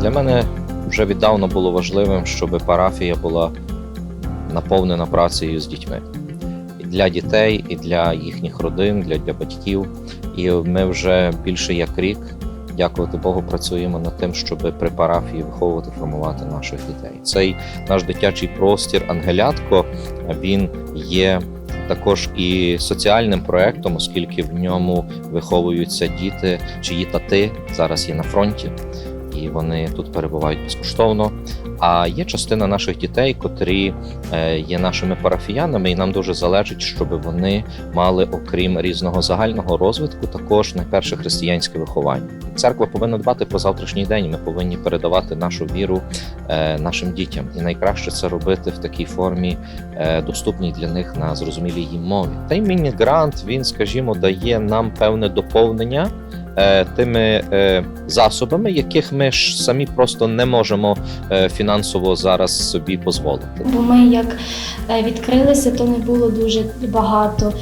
Для мене вже віддавна було важливим, щоб парафія була наповнена працею з дітьми. І для дітей, і для їхніх родин, для, для батьків. І ми вже більше як рік, дякувати Богу, працюємо над тим, щоб при парафії виховувати, формувати наших дітей. Цей наш дитячий простір Ангелятко він є також і соціальним проектом, оскільки в ньому виховуються діти, чиї тати зараз є на фронті, і вони тут перебувають безкоштовно. А є частина наших дітей, котрі е, є нашими парафіянами, і нам дуже залежить, щоб вони мали, окрім різного загального розвитку, також найперше християнське виховання. Церква повинна дбати про завтрашній день. Ми повинні передавати нашу віру е, нашим дітям, і найкраще це робити в такій формі, е, доступній для них на зрозумілій їм мові. Та й міні-грант він, скажімо, дає нам певне доповнення. Е, Тими е, засобами, яких ми ж самі просто не можемо е, фінансово зараз собі дозволити. Бо ми як відкрилися, то не було дуже багато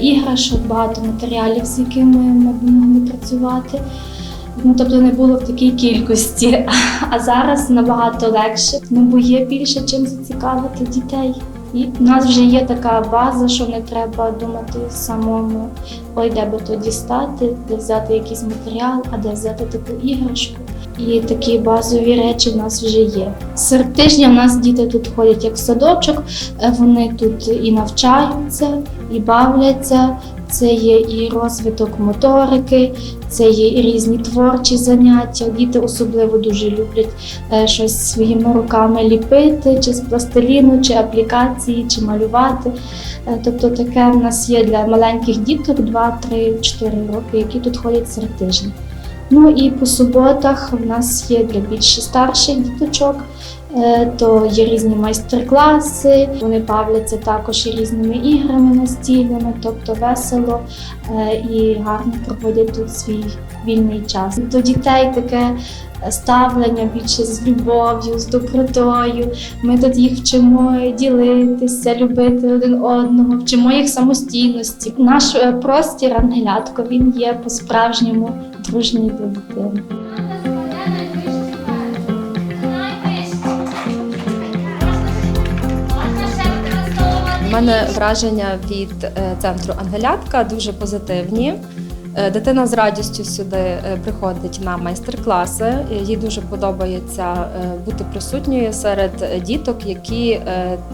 іграшок, багато матеріалів, з якими ми могли працювати. Ну, тобто не було в такій кількості. А зараз набагато легше, ну бо є більше чим зацікавити дітей. І в нас вже є така база, що не треба думати самому, ой, де би то дістати, де взяти якийсь матеріал, а де взяти таку іграшку. І такі базові речі в нас вже є. Серед тижня в нас діти тут ходять як в садочок, е, вони тут і навчаються, і бавляться. Це є і розвиток моторики, це є і різні творчі заняття. Діти особливо дуже люблять е, щось своїми руками ліпити, чи з пластиліну, чи аплікації, чи малювати. Е, Тобто таке в нас є для маленьких діток 2, 3, 4 роки, які тут ходять серед тижня. Ну і по суботах в нас є для більш старших діточок, то є різні майстер-класи. Вони бавляться також різними іграми настільними, тобто весело е, і гарно проводять тут свій вільний час. До дітей таке ставлення більше з любов'ю, з добротою. Ми тут їх вчимо ділитися, любити один одного, вчимо їх самостійності. Наш е, простір ангелятко він є по-справжньому дружній до дитини. Мене враження від е, центру Ангелятка дуже позитивні. Е, Дитина з радістю сюди е, приходить на майстер-класи. Їй дуже подобається е, бути присутньою серед діток, які,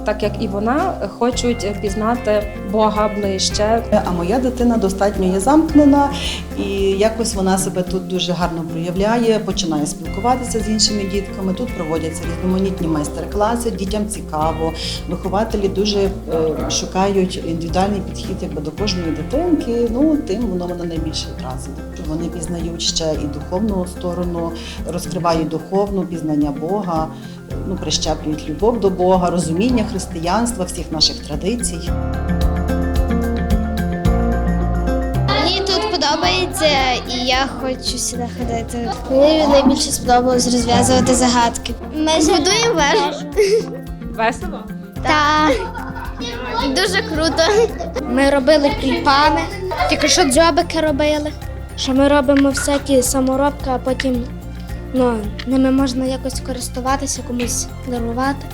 так як і вона, хочуть пізнати Бога ближче. А моя дитина достатньо є замкнена, і якось вона себе тут дуже гарно проявляє, починає спілкуватися з іншими дітками. Тут проводяться різноманітні майстер-класи, дітям цікаво. Вихователі дуже шукають індивідуальний підхід якби до кожної дитинки. Ну тим воно мене найбільше вразило. Вони пізнають ще і духовну сторону, розкривають духовну пізнання Бога. Ну, прищеплюють любов до Бога, розуміння християнства, всіх наших традицій. Мені тут подобається і я хочу сюди ходити. Мені найбільше сподобалось розв'язувати загадки. Ми будуємо вежу. Весело? Та дуже круто. Ми робили кріпани, тільки що дзьобики робили. Що ми робимо всякі саморобки, а потім ну, ними можна якось користуватися, комусь дарувати.